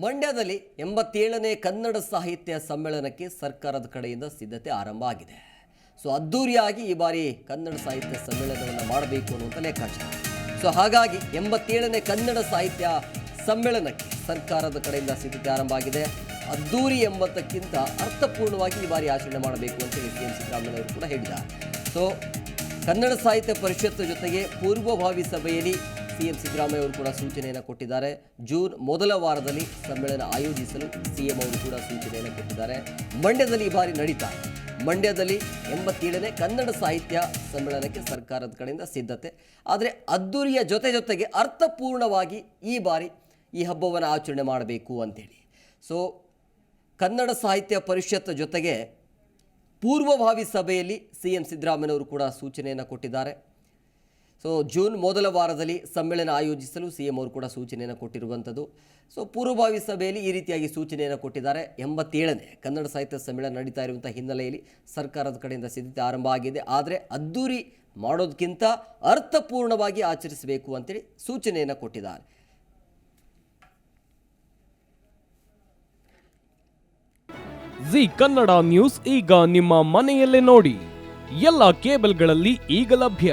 ಮಂಡ್ಯದಲ್ಲಿ ಎಂಬತ್ತೇಳನೇ ಕನ್ನಡ ಸಾಹಿತ್ಯ ಸಮ್ಮೇಳನಕ್ಕೆ ಸರ್ಕಾರದ ಕಡೆಯಿಂದ ಸಿದ್ಧತೆ ಆರಂಭ ಆಗಿದೆ. ಸೊ, ಅದ್ದೂರಿಯಾಗಿ ಈ ಬಾರಿ ಕನ್ನಡ ಸಾಹಿತ್ಯ ಸಮ್ಮೇಳನವನ್ನು ಮಾಡಬೇಕು ಅನ್ನುವಂಥ ಲೆಕ್ಕಾಚಾರ. ಸೊ, ಹಾಗಾಗಿ ಎಂಬತ್ತೇಳನೇ ಕನ್ನಡ ಸಾಹಿತ್ಯ ಸಮ್ಮೇಳನಕ್ಕೆ ಸರ್ಕಾರದ ಕಡೆಯಿಂದ ಸಿದ್ಧತೆ ಆರಂಭ ಆಗಿದೆ. ಅದ್ದೂರಿ ಎಂಬತ್ತಕ್ಕಿಂತ ಅರ್ಥಪೂರ್ಣವಾಗಿ ಈ ಬಾರಿ ಆಚರಣೆ ಮಾಡಬೇಕು ಅಂತೇಳಿ ಸಿ ಎಂ ಸಿದ್ದರಾಮಯ್ಯವರು ಕೂಡ ಹೇಳಿದ್ದಾರೆ. ಸೊ, ಕನ್ನಡ ಸಾಹಿತ್ಯ ಪರಿಷತ್ ಜೊತೆಗೆ ಪೂರ್ವಭಾವಿ ಸಭೆಯಲ್ಲಿ ಸಿಎಂ ಸಿದ್ದರಾಮಯ್ಯ ಅವರು ಕೂಡ ಸೂಚನೆಯನ್ನು ಕೊಟ್ಟಿದ್ದಾರೆ. ಜೂನ್ ಮೊದಲ ವಾರದಲ್ಲಿ ಸಮ್ಮೇಳನ ಆಯೋಜಿಸಲು ಸಿಎಂ ಅವರು ಕೂಡ ಸೂಚನೆಯನ್ನು ಕೊಟ್ಟಿದ್ದಾರೆ. ಮಂಡ್ಯದಲ್ಲಿ ಈ ಬಾರಿ ನಡೀತಾ. ಮಂಡ್ಯದಲ್ಲಿ ಎಂಬತ್ತೇಳನೇ ಕನ್ನಡ ಸಾಹಿತ್ಯ ಸಮ್ಮೇಳನಕ್ಕೆ ಸರ್ಕಾರದ ಕಡೆಯಿಂದ ಸಿದ್ಧತೆ. ಆದರೆ ಅದ್ದೂರಿಯ ಜೊತೆ ಜೊತೆಗೆ ಅರ್ಥಪೂರ್ಣವಾಗಿ ಈ ಬಾರಿ ಈ ಹಬ್ಬವನ್ನು ಆಚರಣೆ ಮಾಡಬೇಕು ಅಂತೇಳಿ. ಸೊ ಕನ್ನಡ ಸಾಹಿತ್ಯ ಪರಿಷತ್ ಜೊತೆಗೆ ಪೂರ್ವಭಾವಿ ಸಭೆಯಲ್ಲಿ ಸಿ ಎಂ ಸಿದ್ದರಾಮಯ್ಯನವರು ಕೂಡ ಸೂಚನೆಯನ್ನು ಕೊಟ್ಟಿದ್ದಾರೆ. ಸೊ ಜೂನ್ ಮೊದಲ ವಾರದಲ್ಲಿ ಸಮ್ಮೇಳನ ಆಯೋಜಿಸಲು ಸಿ ಎಂ ಅವರು ಕೂಡ ಸೂಚನೆಯನ್ನು ಕೊಟ್ಟಿರುವಂಥದ್ದು. ಸೊ ಪೂರ್ವಭಾವಿ ಸಭೆಯಲ್ಲಿ ಈ ರೀತಿಯಾಗಿ ಸೂಚನೆಯನ್ನು ಕೊಟ್ಟಿದ್ದಾರೆ. ಎಂಬತ್ತೇಳನೇ ಕನ್ನಡ ಸಾಹಿತ್ಯ ಸಮ್ಮೇಳನ ನಡೀತಾ ಇರುವಂಥ ಹಿನ್ನೆಲೆಯಲ್ಲಿ ಸರ್ಕಾರದ ಕಡೆಯಿಂದ ಸಿದ್ಧತೆ ಆರಂಭ ಆಗಿದೆ. ಆದರೆ ಅದ್ದೂರಿ ಮಾಡೋದಕ್ಕಿಂತ ಅರ್ಥಪೂರ್ಣವಾಗಿ ಆಚರಿಸಬೇಕು ಅಂತೇಳಿ ಸೂಚನೆಯನ್ನು ಕೊಟ್ಟಿದ್ದಾರೆ. ಜಿ ಕನ್ನಡ ನ್ಯೂಸ್ ಈಗ ನಿಮ್ಮ ಮನೆಯಲ್ಲೇ ನೋಡಿ. ಎಲ್ಲ ಕೇಬಲ್ಗಳಲ್ಲಿ ಈಗ ಲಭ್ಯ.